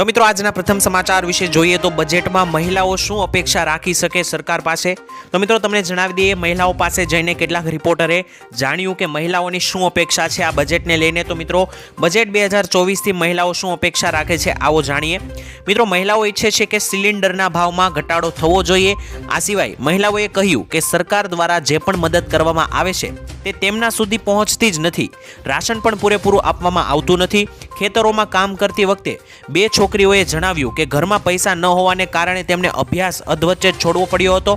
તો મિત્રો, આજના પ્રથમ સમાચાર વિશે જોઈએ તો બજેટમાં મહિલાઓ શું અપેક્ષા રાખી શકે સરકાર પાસે? તો મિત્રો, તમને જણાવી દઈએ, મહિલાઓ પાસે જઈને કેટલાક રિપોર્ટરે જાણ્યું કે મહિલાઓની શું અપેક્ષા છે આ બજેટને લઈને. તો મિત્રો, બજેટ બે હજાર ચોવીસથી મહિલાઓ શું અપેક્ષા રાખે છે આવો જાણીએ. મિત્રો, મહિલાઓ ઈચ્છે છે કે સિલિન્ડરના ભાવમાં ઘટાડો થવો જોઈએ. આ સિવાય મહિલાઓએ કહ્યું કે સરકાર દ્વારા જે પણ મદદ કરવામાં આવે છે તે તેમના સુધી પહોંચતી જ નથી. રાશન પણ પૂરેપૂરું આપવામાં આવતું નથી. ખેતરોમાં કામ કરતી વખતે બે છોકરીઓએ જણાવ્યું કે ઘરમાં પૈસા ન હોવાને કારણે તેમને અભ્યાસ અધવચ્ચે છોડવો પડ્યો હતો.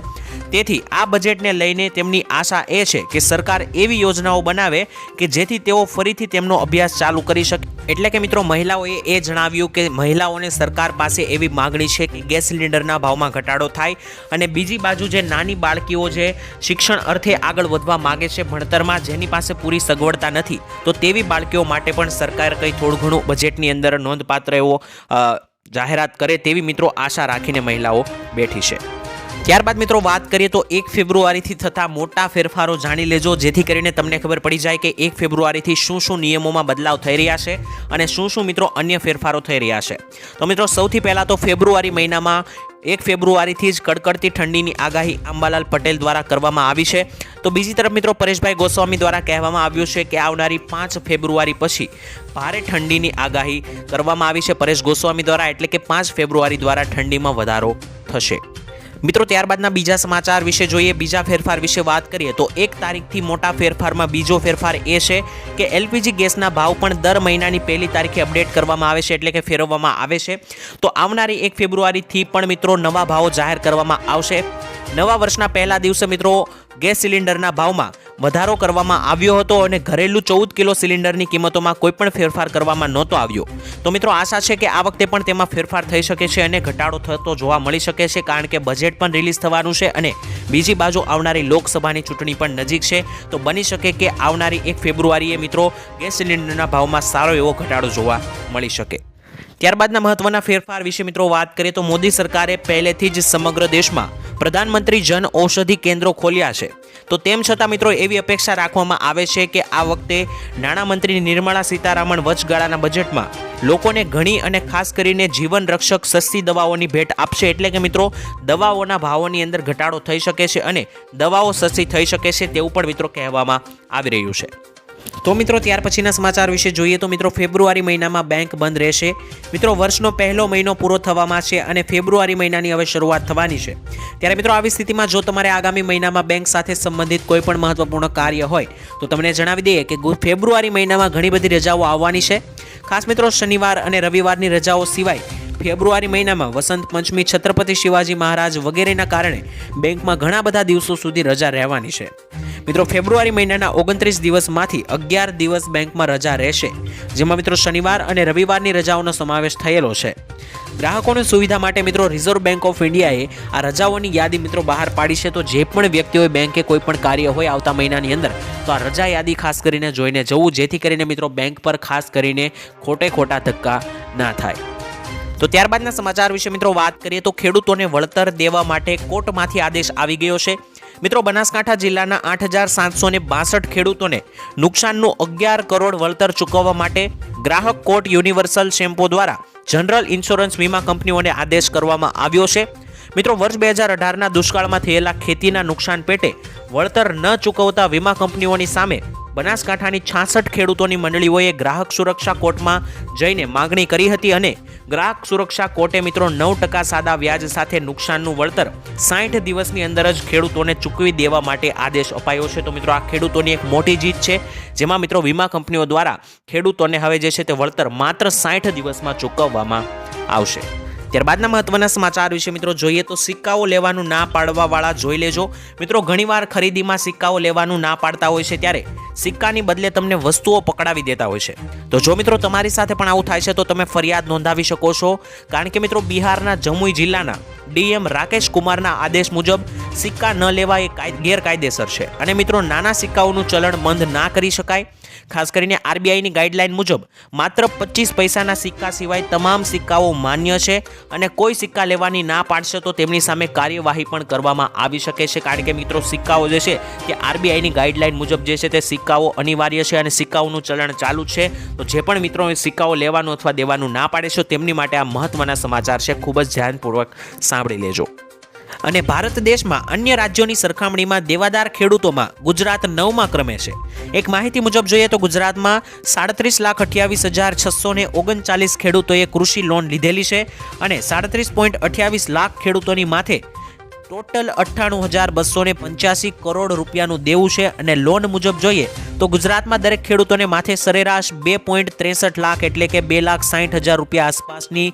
તેથી આ બજેટને લઈને તેમની આશા એ છે કે સરકાર એવી યોજનાઓ બનાવે કે જેથી તેઓ ફરીથી તેમનો અભ્યાસ ચાલુ કરી શકે. એટલે કે મિત્રો, મહિલાઓએ એ જણાવ્યું કે મહિલાઓને સરકાર પાસે એવી માગણી છે કે ગેસ સિલિન્ડરના ભાવમાં ઘટાડો થાય અને બીજી બાજુ જે નાની બાળકીઓ જે શિક્ષણ અર્થે આગળ વધવા માગે છે ભણતરમાં જેની પાસે પૂરી સગવડતા નથી, તો તેવી બાળકીઓ માટે પણ સરકાર કંઈ થોડું ઘણું બજેટની અંદર નોંધપાત્ર એવો જાહેરાત કરે તેવી મિત્રો આશા રાખીને મહિલાઓ બેઠી છે. ત્યારબાદ મિત્રો વાત કરીએ તો એક ફેબ્રુઆરીથી થતા મોટા ફેરફારો જાણી લેજો. જેથી કરીને તમને ખબર પડી જાય કે એક ફેબ્રુઆરીથી શું શું નિયમોમાં બદલાવ થઈ રહ્યા છે અને શું શું મિત્રો અન્ય ફેરફારો થઈ રહ્યા છે. તો મિત્રો સૌથી પહેલાં તો ફેબ્રુઆરી મહિનામાં એક ફેબ્રુઆરીથી જ કડકડતી ઠંડીની આગાહી અંબાલાલ પટેલ દ્વારા કરવામાં આવી છે. તો બીજી તરફ મિત્રો પરેશભાઈ ગોસ્વામી દ્વારા કહેવામાં આવ્યું છે કે આવનારી પાંચ ફેબ્રુઆરી પછી ભારે ઠંડીની આગાહી કરવામાં આવી છે. પરેશ ગોસ્વામી દ્વારા એટલે કે પાંચ ફેબ્રુઆરી દ્વારા ઠંડીમાં વધારો થશે. મિત્રો, ત્યારબાદના બીજા સમાચાર વિશે જોઈએ, બીજા ફેરફાર વિશે વાત કરીએ તો એક તારીખથી મોટા ફેરફારમાં બીજો ફેરફાર એ છે કે એલપીજી ગેસના ભાવ પણ દર મહિનાની પહેલી તારીખે અપડેટ કરવામાં આવે છે, એટલે કે ફેરવવામાં આવે છે. તો આવનારી એક ફેબ્રુઆરીથી પણ મિત્રો નવા ભાવો જાહેર કરવામાં આવશે. નવા વર્ષના પહેલા દિવસે મિત્રો ગેસ સિલિન્ડરના ભાવમાં વધારો કરવામાં આવ્યો હતો અને ઘરેલું ચૌદ કિલો સિલિન્ડરની કિંમતોમાં કોઈ પણ ફેરફાર કરવામાં નહોતો આવ્યો. તો મિત્રો આશા છે કે આ વખતે પણ તેમાં ફેરફાર થઈ શકે છે અને ઘટાડો થતો જોવા મળી શકે છે કારણ કે બજેટ પણ રિલીઝ થવાનું છે અને બીજી બાજુ આવનારી લોકસભાની ચૂંટણી પણ નજીક છે. તો બની શકે કે આવનારી એક ફેબ્રુઆરીએ મિત્રો ગેસ સિલિન્ડરના ભાવમાં સારો એવો ઘટાડો જોવા મળી શકે. ત્યારબાદના મહત્વના ફેરફાર વિશે મિત્રો વાત કરીએ તો મોદી સરકારે પહેલેથી જ સમગ્ર દેશમાં પ્રધાનમંત્રી જન ઔષધિ કેન્દ્રો ખોલ્યા છે. તો તેમ છતાં મિત્રો એવી અપેક્ષા રાખવામાં આવે છે કે આ વખતે નાણામંત્રી નિર્મળા સીતારામન વચગાળાના બજેટમાં લોકોને ઘણી અને ખાસ કરીને જીવન રક્ષક સસ્તી દવાઓની ભેટ આપશે એટલે કે મિત્રો દવાઓના ભાવોની અંદર ઘટાડો થઈ શકે છે અને દવાઓ સસ્તી થઈ શકે છે તેવું પણ મિત્રો કહેવામાં આવી રહ્યું છે. તો મિત્રો, ત્યાર પછીના સમાચાર વિશે જોઈએ તો મિત્રો, ફેબ્રુઆરી મહિનામાં બેંક બંધ રહેશે. મિત્રો, વર્ષનો પહેલો મહિનો પૂરો થવામાં છે અને ફેબ્રુઆરી મહિનાની હવે શરૂઆત થવાની છે. ત્યારે મિત્રો, આવી સ્થિતિમાં જો તમારે આગામી મહિનામાં બેંક સાથે સંબંધિત કોઈ પણ મહત્વપૂર્ણ કાર્ય હોય, તો તમને જણાવી દઈએ કે ફેબ્રુઆરી મહિનામાં ઘણી બધી રજાઓ આવવાની છે. ખાસ મિત્રો, શનિવાર અને રવિવારની રજાઓ સિવાય ફેબ્રુઆરી મહિનામાં વસંત પંચમી, છત્રપતિ શિવાજી મહારાજ વગેરેના કારણે બેંકમાં ઘણા બધા દિવસો સુધી રજા રહેવાની છે. મિત્રો, ફેબ્રુઆરી મહિનાના ઓગણત્રીસ દિવસમાંથી અગિયાર દિવસ બેંકમાં રજા રહેશે, જેમાં મિત્રો શનિવાર અને રવિવારની રજાઓનો સમાવેશ થયેલો છે. ગ્રાહકોની સુવિધા માટે મિત્રો રિઝર્વ બેંક ઓફ ઇન્ડિયાએ આ રજાઓની યાદી મિત્રો બહાર પાડી છે. તો જે પણ વ્યક્તિઓએ બેંકે કોઈ પણ કાર્ય હોય આવતા મહિનાની અંદર, તો આ રજા યાદી ખાસ કરીને જોઈને જવું, જેથી કરીને મિત્રો બેંક પર ખાસ કરીને ખોટે ખોટા ધક્કા ના થાય. તો ત્યારબાદના સમાચાર વિશે મિત્રો વાત કરીએ, તો ખેડૂતોને વળતર દેવા માટે કોર્ટમાંથી આદેશ આવી ગયો છે. મિત્રો, બનાસકાંઠા જિલ્લાના આઠ હજાર સાતસો બાસઠ ખેડૂતોને નુકસાનનું અગિયાર કરોડ વળતર ચૂકવવા માટે ગ્રાહક કોર્ટ યુનિવર્સલ શેમ્પો દ્વારા જનરલ ઇન્સ્યોરન્સ વીમા કંપનીઓને આદેશ કરવામાં આવ્યો છે. મિત્રો, વર્ષ બે હજાર અઢારના દુષ્કાળમાં થયેલા ખેતીના નુકસાન પેટે વળતર ન ચૂકવતા વીમા કંપનીઓની સામે બનાસકાંઠાની છાસઠ ખેડૂતોની મંડળીઓએ ગ્રાહક સુરક્ષા કોર્ટમાં જઈને માગણી કરી હતી અને ગ્રાહક સુરક્ષા કોર્ટે મિત્રો નવ ટકા સાદા વ્યાજ સાથે નુકસાનનું વળતર સાઠ દિવસની અંદર જ ખેડૂતોને ચૂકવી દેવા માટે આદેશ અપાયો છે. તો મિત્રો આ ખેડૂતોની એક મોટી જીત છે, જેમાં મિત્રો વીમા કંપનીઓ દ્વારા ખેડૂતોને હવે જે છે તે વળતર માત્ર સાઠ દિવસમાં ચૂકવવામાં આવશે. ત્યારબાદના મહત્વના સમાચાર વિશે મિત્રો જોઈએ તો સિક્કાઓ લેવાનું ના પાડવાવાળા જોઈ લેજો. મિત્રો, ઘણીવાર ખરીદીમાં સિક્કાઓ લેવાનું ના પાડતા હોય છે ત્યારે સિક્કાની બદલે તમને વસ્તુઓ પકડાવી દેતા હોય છે. તો જો મિત્રો તમારી સાથે પણ આવું થાય છે, તો તમે ફરિયાદ નોંધાવી શકો છો. કારણ કે મિત્રો, બિહારના જમુઈ જિલ્લાના ડીએમ રાકેશ કુમારના આદેશ મુજબ સિક્કા ન લેવા એ કાય- ગેરકાયદેસર છે. અને મિત્રો, નાના સિક્કાઓનું ચલણ બંધ ના કરી શકાય. ખાસ કરીને આરબીઆઈની ગાઈડલાઇન મુજબ, માત્ર પચીસ પૈસાના સિક્કા સિવાય તમામ સિક્કાઓ માન્ય છે અને કોઈ સિક્કા લેવાની ના પાડશે તો તેમની સામે કાર્યવાહી પણ કરવામાં આવી શકે છે. કારણ કે મિત્રો, સિક્કાઓ જે છે તે આરબીઆઈની ગાઈડલાઇન મુજબ જે છે તે સિક્કાઓ અનિવાર્ય છે અને સિક્કાઓનું ચલણ ચાલુ છે. તો જે પણ મિત્રો સિક્કાઓ લેવાનું અથવા દેવાનું ના પાડે છે, તેમની માટે આ મહત્વના સમાચાર છે. ખૂબ જ ધ્યાનપૂર્વક સાંભળી લેજો. અને ભારત દેશમાં અન્ય રાજ્યોની સરખામણીમાં દેવાદાર ખેડૂતોમાં ગુજરાત નવમાં ક્રમે છે. એક માહિતી મુજબ જોઈએ તો ગુજરાતમાં સાડત્રીસ લાખ અઠ્યાવીસ હજાર છસો ને ઓગણચાલીસ ખેડૂતોએ કૃષિ લોન લીધેલી છે અને સાડત્રીસ પોઈન્ટ અઠ્યાવીસ લાખ ખેડૂતોની માથે ટોટલ અઠ્ઠાણું હજાર બસો ને પંચ્યાસી કરોડ રૂપિયાનું દેવું છે અને લોન મુજબ જોઈએ તો ગુજરાતમાં દરેક ખેડૂતોને માથે સરેરાશ બે પોઈન્ટ ત્રેસઠ લાખ એટલે કે બે લાખ સાઠ હજાર રૂપિયા આસપાસની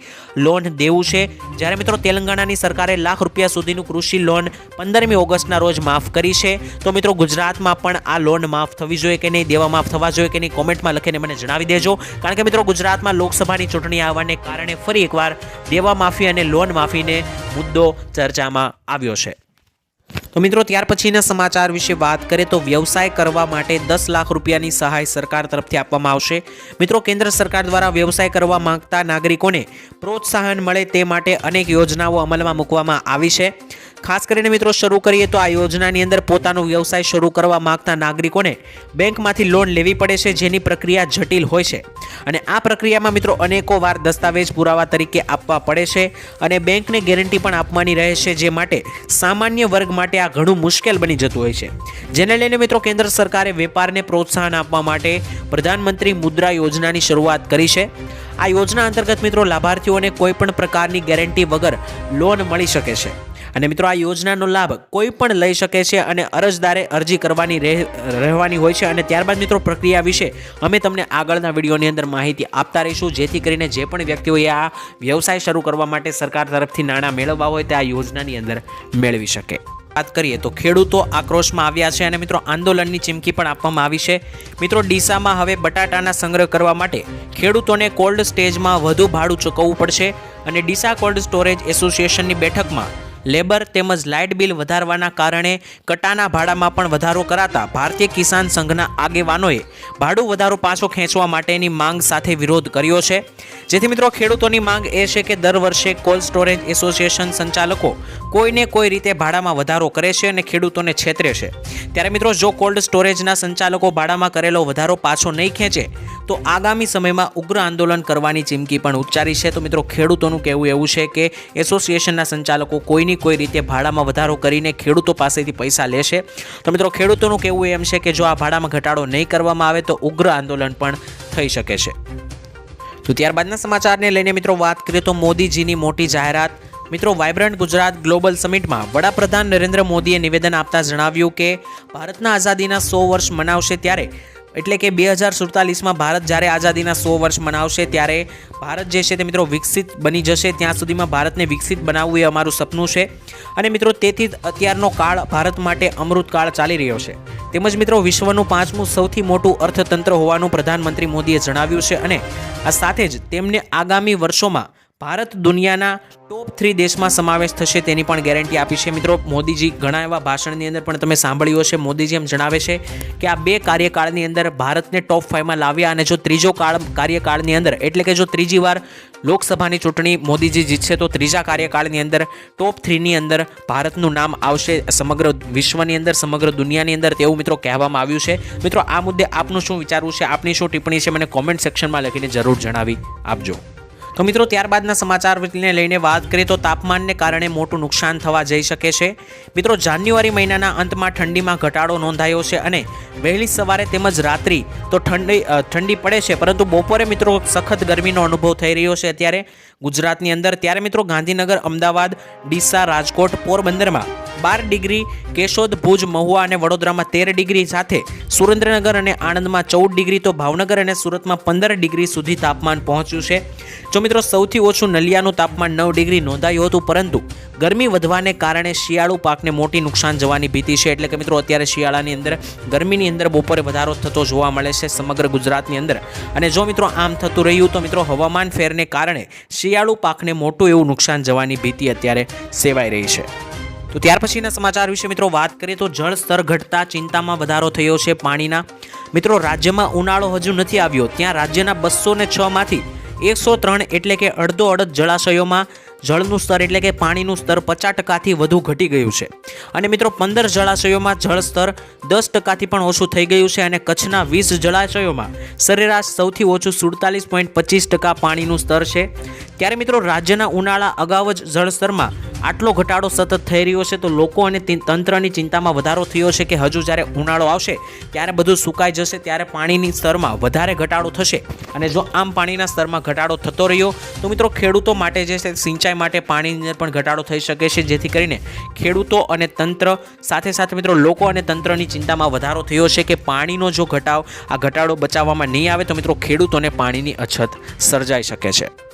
લોન દેવું છે. જ્યારે મિત્રો તેલંગાણાની સરકારે લાખ રૂપિયા સુધીનું કૃષિ લોન પંદરમી ઓગસ્ટના રોજ માફ કરી છે. તો મિત્રો ગુજરાતમાં પણ આ લોન માફ થવી જોઈએ કે નહીં, દેવા માફ થવા જોઈએ કે નહીં, કોમેન્ટમાં લખીને મને જણાવી દેજો. કારણ કે મિત્રો ગુજરાતમાં લોકસભાની ચૂંટણી આવવાને કારણે ફરી એકવાર દેવા માફી અને લોન માફીને મુદ્દો ચર્ચામાં આવ્યો છે. તો મિત્રો, ત્યાર પછીના સમાચાર વિશે વાત કરીએ તો વ્યવસાય કરવા માટે દસ લાખ રૂપિયાની સહાય સરકાર તરફથી આપવામાં આવશે. મિત્રો, કેન્દ્ર સરકાર દ્વારા વ્યવસાય કરવા માંગતા નાગરિકોને પ્રોત્સાહન મળે તે માટે અનેક યોજનાઓ અમલમાં મૂકવામાં આવી છે. ખાસ કરીને મિત્રો શરૂ કરીએ તો આ યોજનાની અંદર પોતાનો વ્યવસાય શરૂ કરવા માંગતા નાગરિકોને બેંકમાંથી લોન લેવી પડે છે, જેની પ્રક્રિયા જટિલ હોય છે. અને આ પ્રક્રિયામાં મિત્રો અનેકો વાર દસ્તાવેજ પુરાવા તરીકે આપવા પડે છે અને બેંકને ગેરંટી પણ આપવાની રહે છે, જે માટે સામાન્ય વર્ગ માટે આ ઘણું મુશ્કેલ બની જતું હોય છે. જેને લઈને મિત્રો કેન્દ્ર સરકારે વેપારને પ્રોત્સાહન આપવા માટે પ્રધાનમંત્રી મુદ્રા યોજનાની શરૂઆત કરી છે. આ યોજના અંતર્ગત મિત્રો લાભાર્થીઓને કોઈપણ પ્રકારની ગેરંટી વગર લોન મળી શકે છે. અને મિત્રો, આ યોજનાનો લાભ કોઈ પણ લઈ શકે છે અને અરજદારે અરજી કરવાની રહે- રહેવાની હોય છે અને ત્યારબાદ મિત્રો, પ્રક્રિયા વિશે અમે તમને આગળના વિડીયોની અંદર માહિતી આપતા રહીશું. જેથી કરીને જે પણ વ્યક્તિઓએ આ વ્યવસાય શરૂ કરવા માટે સરકાર તરફથી નાણાં મેળવવા હોય તે આ યોજનાની અંદર મેળવી શકે. વાત કરીએ તો ખેડૂતો આક્રોશમાં આવ્યા છે અને મિત્રો, આંદોલનની ચીમકી પણ આપવામાં આવી છે. મિત્રો, ડીસામાં હવે બટાટાના સંગ્રહ કરવા માટે ખેડૂતોને કોલ્ડ સ્ટેજમાં વધુ ભાડું ચૂકવવું પડશે અને ડીસા કોલ્ડ સ્ટોરેજ એસોસિએશનની બેઠકમાં લેબર તેમજ લાઇટ બિલ વધારવાના કારણે કટાના ભાડામાં પણ વધારો કરાતા ભારતીય કિસાન સંઘના આગેવાનોએ ભાડું વધારો પાછો ખેંચવા માટેની માંગ સાથે વિરોધ કર્યો છે. જેથી મિત્રો, ખેડૂતોની માંગ એ છે કે દર વર્ષે કોલ્ડ સ્ટોરેજ એસોસિએશન સંચાલકો કોઈને કોઈ રીતે ભાડામાં વધારો કરે છે અને ખેડૂતોને છેતરે છે. ત્યારે મિત્રો, જો કોલ્ડ સ્ટોરેજના સંચાલકો ભાડામાં કરેલો વધારો પાછો નહીં ખેંચે તો આગામી સમયમાં ઉગ્ર આંદોલન કરવાની ચીમકી પણ ઉચ્ચારી છે. તો મિત્રો, ખેડૂતોનું કહેવું એવું છે કે એસોસિએશનના સંચાલકો કોઈની કોઈ રીતે ભાડામાં વધારો કરીને ખેડૂતો પાસેથી પૈસા લેશે. તો મિત્રો, ખેડૂતોનું કહેવું એમ છે કે જો આ ભાડામાં ઘટાડો નહીં કરવામાં આવે તો ઉગ્ર આંદોલન પણ થઈ શકે છે. તો ત્યારબાદના સમાચારને લઈને મિત્રો વાત કરીએ તો મોદીજીની મોટી જાહેરાત. મિત્રો વાઇબ્રન્ટ ગુજરાત ગ્લોબલ સમિટમાં વડાપ્રધાન નરેન્દ્ર મોદીએ નિવેદન આપતા જણાવ્યું કે, ભારતના આઝાદીના સો વર્ષ મનાવશે ત્યારે એટલે કે બે હજાર સુડતાલીસમાં ભારત જ્યારે આઝાદીના સો વર્ષ મનાવશે, ત્યારે ભારત જે છે તે મિત્રો વિકસિત બની જશે. ત્યાં સુધીમાં ભારતને વિકસિત બનાવવું એ અમારું સપનું છે. અને મિત્રો તેથી જ અત્યારનો કાળ ભારત માટે અમૃતકાળ ચાલી રહ્યો છે. તેમજ મિત્રો વિશ્વનું પાંચમું સૌથી મોટું અર્થતંત્ર હોવાનું પ્રધાનમંત્રી મોદીએ જણાવ્યું છે. અને આ સાથે જ તેમને આગામી વર્ષોમાં ભારત દુનિયાના ટોપ થ્રી દેશમાં સમાવેશ થશે તેની પણ ગેરંટી આપી છે. મિત્રો, મોદીજી ઘણા એવા ભાષણની અંદર પણ તમે સાંભળ્યું હશે. મોદીજી એમ જણાવે છે કે આ બે કાર્યકાળની અંદર ભારતને ટોપ ફાઈવમાં લાવ્યા અને જો ત્રીજો કાળ કાર્યકાળની અંદર, એટલે કે જો ત્રીજી વાર લોકસભાની ચૂંટણી મોદીજી જીતશે, તો ત્રીજા કાર્યકાળની અંદર ટોપ થ્રીની અંદર ભારતનું નામ આવશે સમગ્ર વિશ્વની અંદર, સમગ્ર દુનિયાની અંદર તેવું મિત્રો કહેવામાં આવ્યું છે. મિત્રો, આ મુદ્દે આપનું શું વિચારવું છે? આપની શું ટિપ્પણી છે? મને કોમેન્ટ સેક્શનમાં લખીને જરૂર જણાવી આપજો. તો મિત્રો, ત્યારબાદના સમાચારને લઈને વાત કરીએ તો તાપમાનને કારણે મોટું નુકસાન થવા જઈ શકે છે. મિત્રો, જાન્યુઆરી મહિનાના અંતમાં ઠંડીમાં ઘટાડો નોંધાયો છે અને વહેલી સવારે તેમજ રાત્રિ તો ઠંડી ઠંડી પડે છે, પરંતુ બપોરે મિત્રો સખત ગરમીનો અનુભવ થઈ રહ્યો છે અત્યારે ગુજરાતની અંદર. ત્યારે મિત્રો, ગાંધીનગર, અમદાવાદ, ડીસા, રાજકોટ, પોરબંદરમાં બાર ડિગ્રી, કેશોદ, ભુજ, મહુવા અને વડોદરામાં તેર ડિગ્રી સાથે સુરેન્દ્રનગર અને આણંદમાં ચૌદ ડિગ્રી તો ભાવનગર અને સુરતમાં પંદર ડિગ્રી સુધી તાપમાન પહોંચ્યું છે. જો મિત્રો સૌથી ઓછું નલિયાનું તાપમાન નવ ડિગ્રી નોંધાયું હતું, પરંતુ ગરમી વધવાને કારણે શિયાળુ પાકને મોટી નુકસાન જવાની ભીતિ છે. એટલે કે મિત્રો અત્યારે શિયાળાની અંદર ગરમીની અંદર બપોરે વધારો થતો જોવા મળે છે સમગ્ર ગુજરાતની અંદર. અને જો મિત્રો આમ થતું રહ્યું તો મિત્રો હવામાન ફેરને કારણે શિયાળુ પાકને મોટું એવું નુકસાન જવાની ભીતિ અત્યારે સેવાઈ રહી છે. તો ત્યાર પછીના સમાચાર વિશે મિત્રો વાત કરીએ તો જળ સ્તર ઘટતા ચિંતામાં વધારો થયો છે પાણીના. મિત્રો રાજ્યમાં ઉનાળો હજુ નથી આવ્યો. ત્યાં રાજ્યના બસો ને છમાંથી એકસો ત્રણ એટલે કે અડધો અડધ જળાશયોમાં જળનું સ્તર એટલે કે પાણીનું સ્તર પચાસ ટકાથી વધુ ઘટી ગયું છે. અને મિત્રો પંદર જળાશયોમાં જળ સ્તર દસ ટકાથી પણ ઓછું થઈ ગયું છે અને કચ્છના વીસ જળાશયોમાં સરેરાશ સૌથી ઓછું સુડતાલીસ પોઈન્ટ પચીસ ટકા પાણીનું સ્તર છે. ત્યારે મિત્રો રાજ્યના ઉનાળા અગાઉ જ જળસ્તરમાં આટલો ઘટાડો સતત થઈ રહ્યો છે તો લોકો અને તંત્રની ચિંતામાં વધારો થયો છે કે હજુ જ્યારે ઉનાળો આવશે, ત્યારે બધું સુકાઈ જશે, ત્યારે પાણીની સ્તરમાં વધારે ઘટાડો થશે. અને જો આમ પાણીના સ્તરમાં ઘટાડો થતો રહ્યો, તો મિત્રો ખેડૂતો માટે જે છે, સિંચાઈ માટે પાણીની પણ ઘટાડો થઈ શકે છે, જેથી કરીને ખેડૂતો અને તંત્ર સાથે સાથે મિત્રો લોકો અને તંત્રની ચિંતામાં વધારો થયો છે કે પાણીનો જો ઘટાવ, આ ઘટાડો બચાવવામાં નહીં આવે તો મિત્રો ખેડૂતોને પાણીની અછત સર્જાઈ શકે છે.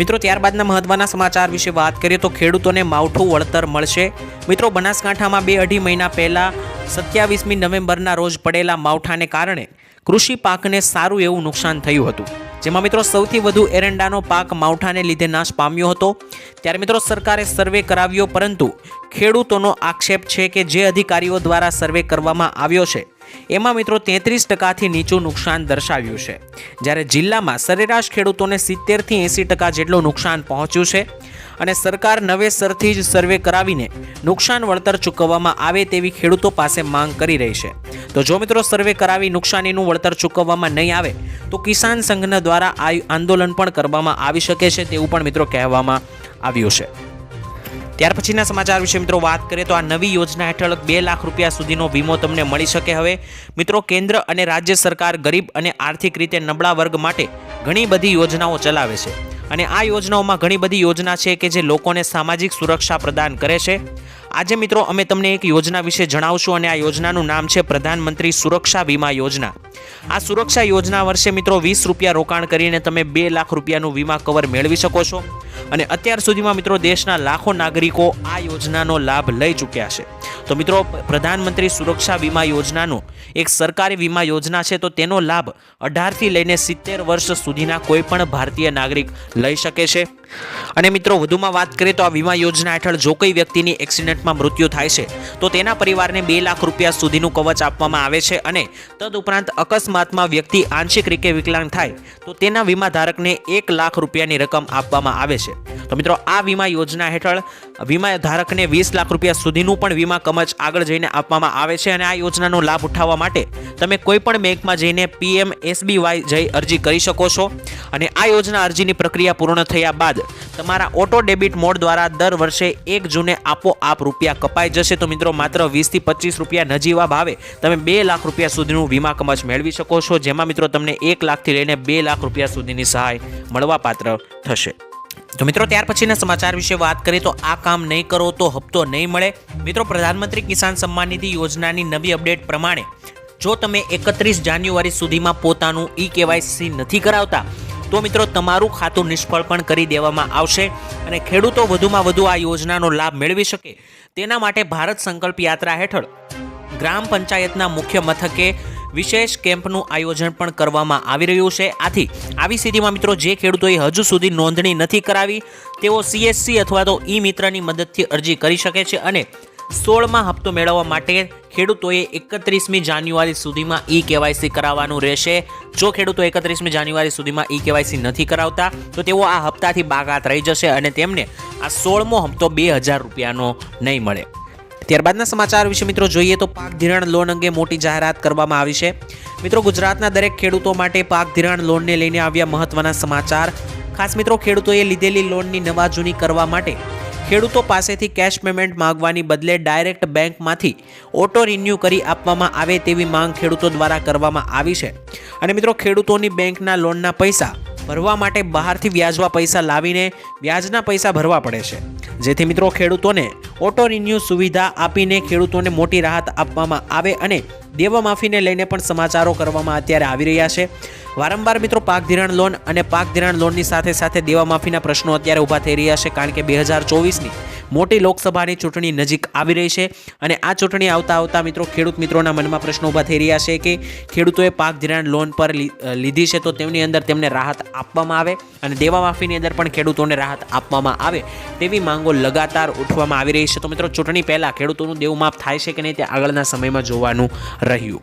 મિત્રો, ત્યારબાદના મહત્વના સમાચાર વિશે વાત કરીએ તો ખેડૂતોને માવઠું વળતર મળશે. મિત્રો, બનાસકાંઠામાં બે અઢી મહિના પહેલાં સત્યાવીસમી નવેમ્બરના રોજ પડેલા માવઠાને કારણે કૃષિ પાકને સારું એવું નુકસાન થયું હતું. જેમાં મિત્રો, સૌથી વધુ એરંડાનો પાક માવઠાને લીધે નાશ પામ્યો હતો. ત્યારે મિત્રો, સરકારે સર્વે કરાવ્યો, પરંતુ ખેડૂતોનો આક્ષેપ છે કે જે અધિકારીઓ દ્વારા સર્વે કરવામાં આવ્યો છે એમાં મિત્રો તેત્રીસ ટકાથી નીચું નુકસાન દર્શાવ્યું છે. જ્યારે જિલ્લામાં સરેરાશ ખેડૂતોને સિત્તેરથી એંસી ટકા જેટલું નુકસાન પહોંચ્યું છે અને સરકાર નવેસરથી જ સર્વે કરાવીને નુકસાન વળતર ચૂકવવામાં આવે તેવી ખેડૂતો પાસે માંગ કરી રહી છે. તો જો મિત્રો સર્વે કરાવી નુકસાનીનું વળતર ચૂકવવામાં નહીં આવે, તો કિસાન સંઘના દ્વારા આ આંદોલન પણ કરવામાં આવી શકે છે તેવું પણ મિત્રો કહેવામાં આવ્યું છે. ત્યાર પછીના સમાચાર વિશે મિત્રો વાત કરીએ તો આ નવી યોજના હેઠળ બે લાખ રૂપિયા સુધીનો વીમો તમને મળી શકે હવે. મિત્રો, કેન્દ્ર અને રાજ્ય સરકાર ગરીબ અને આર્થિક રીતે નબળા વર્ગ માટે ઘણી બધી યોજનાઓ ચલાવે છે. અને આ યોજનાઓમાં ઘણી બધી યોજના છે કે જે લોકોને સામાજિક સુરક્ષા પ્રદાન કરે છે. આજે મિત્રો અમે તમને એક યોજના વિશે જણાવશું અને આ યોજનાનું નામ છે પ્રધાનમંત્રી સુરક્ષા વીમા યોજના. આ સુરક્ષા યોજના વર્ષે મિત્રો વીસ રૂપિયા રોકાણ કરીને તમે બે લાખ રૂપિયાનું વીમા કવર મેળવી શકો છો. અને અત્યાર સુધીમાં મિત્રો દેશના લાખો નાગરિકો આ યોજનાનો લાભ લઈ ચૂક્યા છે. તો મિત્રો પ્રધાનમંત્રી સુરક્ષા વીમા યોજનાનું એક સરકારી વીમા યોજના છે, તો તેનો લાભ અઢારથી લઈને સિત્તેર વર્ષ સુધીના કોઈપણ ભારતીય નાગરિક લઈ શકે છે. અને મિત્રો, વધુમાં વાત કરીએ તો આ વીમા યોજના હેઠળ જો કોઈ વ્યક્તિની એક્સિડન્ટમાં મૃત્યુ થાય છે, તો તેના પરિવારને બે લાખ રૂપિયા સુધીનું કવચ આપવામાં આવે છે અને તદુપરાંત અકસ્માતમાં વ્યક્તિ આંશિક રીતે વિકલાંગ થાય, તો તેના વીમા ધારકને એક લાખ રૂપિયાની રકમ આપવામાં આવે છે. તો મિત્રો, આ વીમા યોજના હેઠળ વીમા ધારકને વીસ લાખ રૂપિયા સુધીનું પણ વીમા કમચ આગળ જઈને આપવામાં આવે છે અને આ યોજનાનો લાભ ઉઠાવવા માટે તમે કોઈપણ બેંકમાં જઈને પીએમ એસબીવાય જઈ અરજી કરી શકો છો. અને આ યોજના અરજીની પ્રક્રિયા પૂર્ણ થયા બાદ તમારા ઓટો ડેબિટ મોડ દ્વારા દર વર્ષે એક જૂને આપોઆપ રૂપિયા કપાઈ જશે. તો મિત્રો માત્ર વીસથી પચીસ રૂપિયા નજીવા ભાવે તમે બે લાખ રૂપિયા સુધીનું વીમા કમચ મેળવી શકો છો, જેમાં મિત્રો તમને એક લાખથી લઈને બે લાખ રૂપિયા સુધીની સહાય મળવાપાત્ર થશે. તો મિત્રો ત્યાર પછીના સમાચાર વિશે વાત કરીએ તો આ કામ નહીં કરો તો હપ્તો નહીં મળે. મિત્રો પ્રધાનમંત્રી કિસાન સન્માન નિધિ યોજનાની નવી અપડેટ પ્રમાણે જો તમે એકત્રીસ જાન્યુઆરી સુધીમાં પોતાનું ઈ કેવાયસી નથી કરાવતા તો મિત્રો, તમારું ખાતું નિષ્ફળ પણ કરી દેવામાં આવશે અને ખેડૂતો વધુમાં વધુ આ યોજનાનો લાભ મેળવી શકે. તેના માટે ભારત સંકલ્પ યાત્રા હેઠળ ગ્રામ પંચાયતના મુખ્ય મથકે વિશેષ કેમ્પનું આયોજન પણ કરવામાં આવી રહ્યું છે. આથી, આવી સ્થિતિમાં મિત્રો, જે ખેડૂતોએ હજુ સુધી નોંધણી નથી કરાવી, તેઓ સીએસસી અથવા તો ઈ મિત્રની મદદથી અરજી કરી શકે છે અને સોળમાં હપ્તો મેળવવા માટે ખેડૂતોએ એકત્રીસમી જાન્યુઆરી સુધીમાં ઈ કેવાયસી કરાવવાનું રહેશે. જો ખેડૂતો એકત્રીસમી જાન્યુઆરી સુધીમાં ઈ કેવાયસી નથી કરાવતા, તો તેઓ આ હપ્તાથી બાકાત રહી જશે અને તેમને આ સોળમો હપ્તો બે હજાર રૂપિયાનો નહીં મળે. ત્યારબાદના સમાચાર વિશે મિત્રો જોઈએ તો પાક ધિરાણ લોન અંગે મોટી જાહેરાત કરવામાં આવી છે. મિત્રો, ગુજરાતના દરેક ખેડૂતો માટે પાક ધિરાણ લોનને લઈને આવ્યા મહત્વના સમાચાર. ખાસ મિત્રો, ખેડૂતોએ લીધેલી લોનની નવા જૂની કરવા માટે ખેડૂતો પાસેથી કેશ પેમેન્ટ માંગવાની બદલે ડાયરેક્ટ બેંકમાંથી ઓટો રિન્યૂ કરી આપવામાં આવે તેવી માંગ ખેડૂતો દ્વારા કરવામાં આવી છે. અને મિત્રો, ખેડૂતોની બેંકના લોનના પૈસા ભરવા માટે બહારથી વ્યાજવા પૈસા લાવીને વ્યાજના પૈસા ભરવા પડે છે. જેથી મિત્રો, ખેડૂતોને ઓટો રિન્યૂ સુવિધા આપીને ખેડૂતોને મોટી રાહત આપવામાં આવે અને દેવા માફીને લઈને પણ સમાચારો કરવામાં અત્યારે આવી રહ્યા છે. વારંવાર મિત્રો પાક ધિરાણ લોન અને પાક ધિરાણ લોનની સાથે સાથે દેવા માફીના પ્રશ્નો અત્યારે ઊભા થઈ રહ્યા છે, કારણ કે બે હજાર ચોવીસની મોટી લોકસભાની ચૂંટણી નજીક આવી રહી છે અને આ ચૂંટણી આવતા આવતા મિત્રો ખેડૂત મિત્રોના મનમાં પ્રશ્નો ઊભા થઈ રહ્યા છે કે ખેડૂતોએ પાક ધિરાણ લોન પર લીધી છે તો તેમની અંદર તેમને રાહત આપવામાં આવે અને દેવા માફીની અંદર પણ ખેડૂતોને રાહત આપવામાં આવે તેવી માંગો લગાતાર ઉઠવામાં આવી રહી છે. તો મિત્રો ચૂંટણી પહેલાં ખેડૂતોનું દેવું માફ થાય છે કે નહીં તે આગળના સમયમાં જોવાનું રહ્યું.